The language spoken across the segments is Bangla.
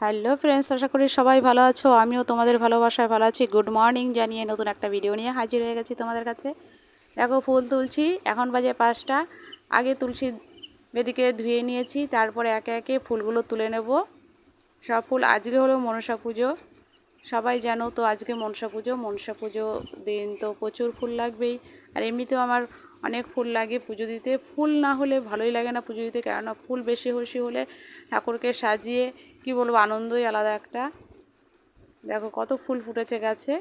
হ্যালো ফ্রেন্ডস, আশা করি সবাই ভালো আছো। আমিও তোমাদের ভালোবাসায় ভালো আছি। গুড মর্নিং জানিয়ে নতুন একটা ভিডিও নিয়ে হাজির হয়ে গেছি তোমাদের কাছে। দেখো, ফুল তুলছি। এখন বাজে পাঁচটা। আগে তুলসী বেদিকে ধুয়ে নিয়েছি, তারপরে একে একে ফুলগুলো তুলে নেব। সব ফুল আজকে হলো মনসা পুজো। সবাই জানো তো আজকে মনসা পুজো। মনসা পুজো দিন তো প্রচুর ফুল লাগবেই। আর এমনিতেও আমার অনেক ফুল লাগে পুজো দিতে। ফুল না হলে ভালোই লাগে না পুজো দিতে। কেননা ফুল বেশি বেশি হলে ঠাকুরকে সাজিয়ে কি বলব, আনন্দই আলাদা একটা। দেখো কত ফুল ফুটেছে গাছে।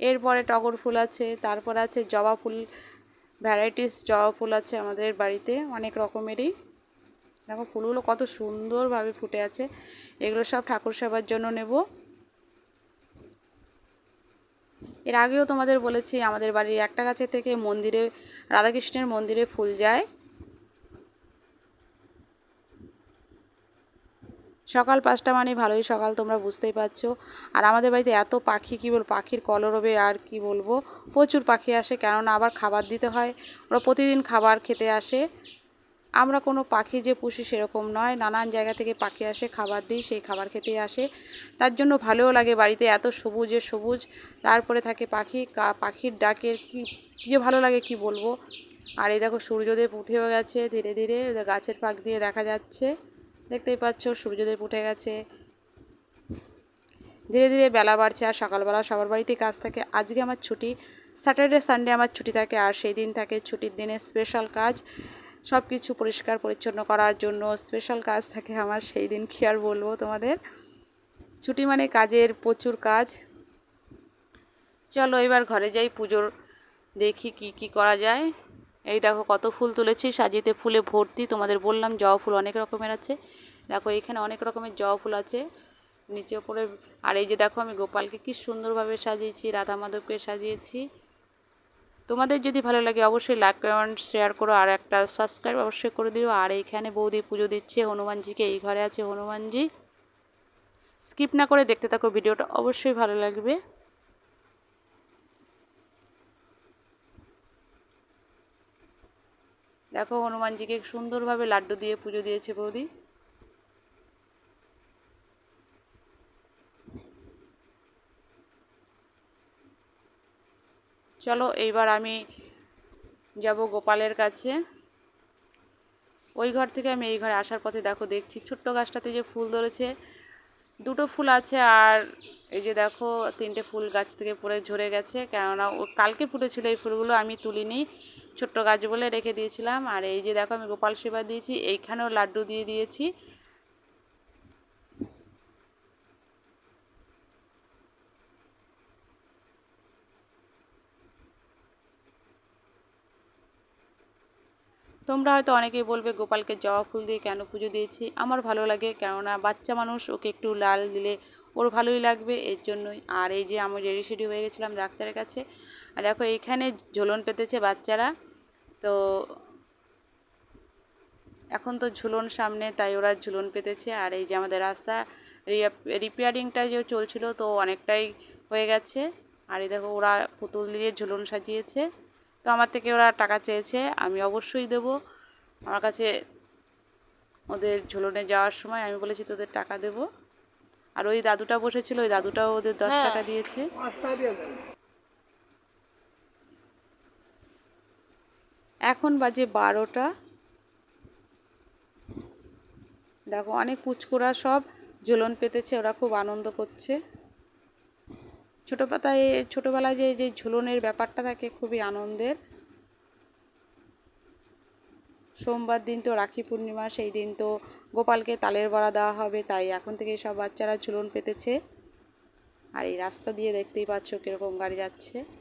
এরপরে টগর ফুল আছে, তারপর আছে জবা ফুল, ভ্যারাইটিস জবা ফুল আছে আমাদের বাড়িতে অনেক রকমেরই। দেখো ফুলগুলো কত সুন্দরভাবে ফুটে আছে, এগুলো সব ঠাকুর সেবার জন্য নেব। এর আগেও তোমাদের বলেছি, আমাদের বাড়ির একটা গাছে থেকে মন্দিরে, রাধাকৃষ্ণের মন্দিরে ফুল যায়। সকাল পাঁচটা মানে ভালোই, সকাল তোমরা বুঝতেই পারছ। আর আমাদের বাড়িতে এত পাখি, কী বলব, পাখির কলরবে আর কি বলব, প্রচুর পাখি আসে, কেননা আবার খাবার দিতে হয়, ওরা প্রতিদিন খাবার খেতে আসে। আমরা কোনো পাখি যে পুষি সেরকম নয়, নানান জায়গা থেকে পাখি আসে, খাবার দিই, সেই খাবার খেতেই আসে। তার জন্য ভালোও লাগে বাড়িতে এত সবুজে সবুজ, তারপরে থাকে পাখি পাখির ডাকের কি যে ভালো লাগে কি বলব। আর এই দেখো সূর্যদেব উঠেও গেছে ধীরে ধীরে, গাছের পাক দিয়ে দেখা যাচ্ছে। দেখতেই পাচ্ছ সূর্যদেব উঠে গেছে। ধীরে ধীরে বেলা বাড়ছে আর সকালবেলা সবার বাড়িতেই কাজ থাকে। আজকে আমার ছুটি, স্যাটারডে, সানডে আমার ছুটি থাকে আর সেই দিন থাকে ছুটির দিনে স্পেশাল কাজ। সব কিছু পরিষ্কার পরিচ্ছন্ন করার জন্য স্পেশাল কাজ থাকে আমার, সেই দিন কী আর বলব তোমাদের? ছুটি মানে কাজের প্রচুর কাজ। চলো এবার ঘরে যাই, পুজোর দেখি কি কি করা যায়। এই দেখো কত ফুল তুলেছি, সাজিতে ফুলে ভর্তি, তোমাদের বললাম জবা ফুল অনেক রকমের আছে। দেখো এখানে অনেক রকমের জবা ফুল আছে। নিচে ওপরে, আর এই যে দেখো আমি গোপালকে কি সুন্দরভাবে সাজিয়েছি, রাধা মাধবকে সাজিয়েছি। তোমাদের যদি ভালো লাগে অবশ্যই লাইক, কমেন্ট, শেয়ার করো, আর একটা সাবস্ক্রাইব অবশ্যই করে দিও। আর এইখানে বৌদি পুজো দিচ্ছে, হনুমানজিকে, এই ঘরে আছে হনুমানজি। স্কিপ না করে দেখতে থাকো, ভিডিওটা অবশ্যই ভালো লাগবে। দেখো হনুমানজিকে সুন্দরভাবে লাড্ডু দিয়ে পুজো দিয়েছে বৌদি। চলো এইবার আমি যাব গোপালের কাছে। ওই ঘর থেকে আমি এই ঘরে আসার পথে দেখো দেখছি ছোট্ট গাছটাতে যে ফুল ধরেছে, দুটো ফুল আছে আর এই যে দেখো তিনটে ফুল গাছ থেকে পড়ে ঝরে গেছে। কেননা কালকে ফুটেছিল এই ফুলগুলো, আমি তুলিনি। ছোট্ট গাছ বলে রেখে দিয়েছিলাম। আর এই যে দেখো আমি গোপাল সেবা দিয়েছি, এইখানেও লাড্ডু দিয়ে দিয়েছি। তোমরা হয়তো অনেকেই বলবে, গোপালকে জবা ফুল দিয়ে কেন পুজো দিয়েছি? আমার ভালো লাগে, কেননা বাচ্চা মানুষ ওকে একটু লাল দিলে ওর ভালোই লাগবে, এর জন্যই। আর এই যে আমি রেডি সেডি হয়ে গেছিলাম ডাক্তারের কাছে। আর দেখো, এইখানে ঝোলন পেতেছে বাচ্চারা। তো এখন তো ঝুলন সামনে তাই ওরা ঝুলন পেতেছে। আর এই যে আমাদের রাস্তা রিপেয়ারিংটা যে চলছিল তো অনেকটাই হয়ে গেছে। আর এই দেখো ওরা পুতুল দিয়ে ঝুলন সাজিয়েছে। তো আমার থেকে ওরা টাকা চেয়েছে আমি অবশ্যই দেব। আমার কাছে ওদের ঝুলনে যাওয়ার সময় আমি বলেছি তোদের টাকা দেব। আর ওই দাদুটা বসেছিল ওই দাদুটাও ওদের দশ হ্যাঁ। টাকা দিয়েছে। এখন বাজে বারোটা। দেখো অনেক পুচকুরা সব ঝুলন পেতেছে, ওরা খুব আনন্দ করছে। ছোটোবেলায় ছোটোবেলায় যে যে ঝুলনের ব্যাপারটা থাকে খুবই আনন্দের। সোমবার দিন তো রাখি পূর্ণিমা, সেই দিন তো গোপালকে তালের বড়া দেওয়া হবে, তাই এখন থেকে সব বাচ্চারা ঝুলন পেতেছে। আর এই রাস্তা দিয়ে দেখতেই পাচ্ছ কীরকম গাড়ি যাচ্ছে।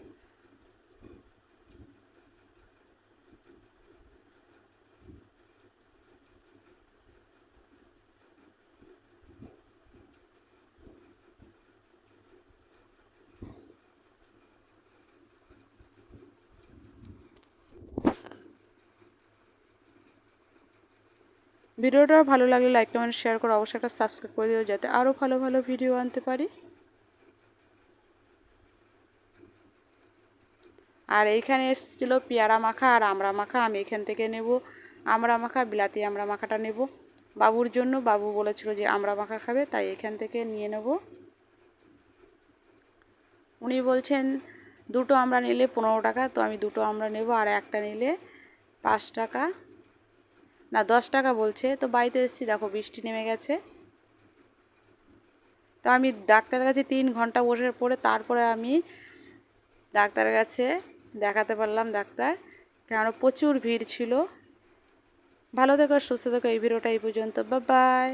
ভিডিওটা ভালো লাগলে লাইক কমেন্ট শেয়ার করে অবশ্যই একটা সাবস্ক্রাইব করে দিও যাতে আরও ভালো ভালো ভিডিও আনতে পারি। আর এইখানে এসেছিল পেয়ারা মাখা আর আমড়া মাখা, আমি এখান থেকে নেব। আমড়া মাখা, বিলাতি আমড়া মাখাটা নেব। বাবুর জন্য, বাবু বলেছিল যে আমরা মাখা খাবে, তাই এখান থেকে নিয়ে নেব। উনি বলছেন, দুটো আমরা নিলে পনেরো টাকা, তো আমি দুটো আমরা নেব আর একটা নিলে পাঁচ টাকা। না, দশ টাকা বলছে। তো বাড়িতে এসেছি, দেখো, বৃষ্টি নেমে গেছে। তো আমি ডাক্তারের কাছে তিন ঘণ্টা বসে পড়ে তারপরে আমি ডাক্তারের কাছে দেখাতে পারলাম ডাক্তার। কেন প্রচুর ভিড় ছিল। ভালো থেকো, সুস্থ থেকো, এই ভিডিওটা এই পর্যন্ত। বা বাই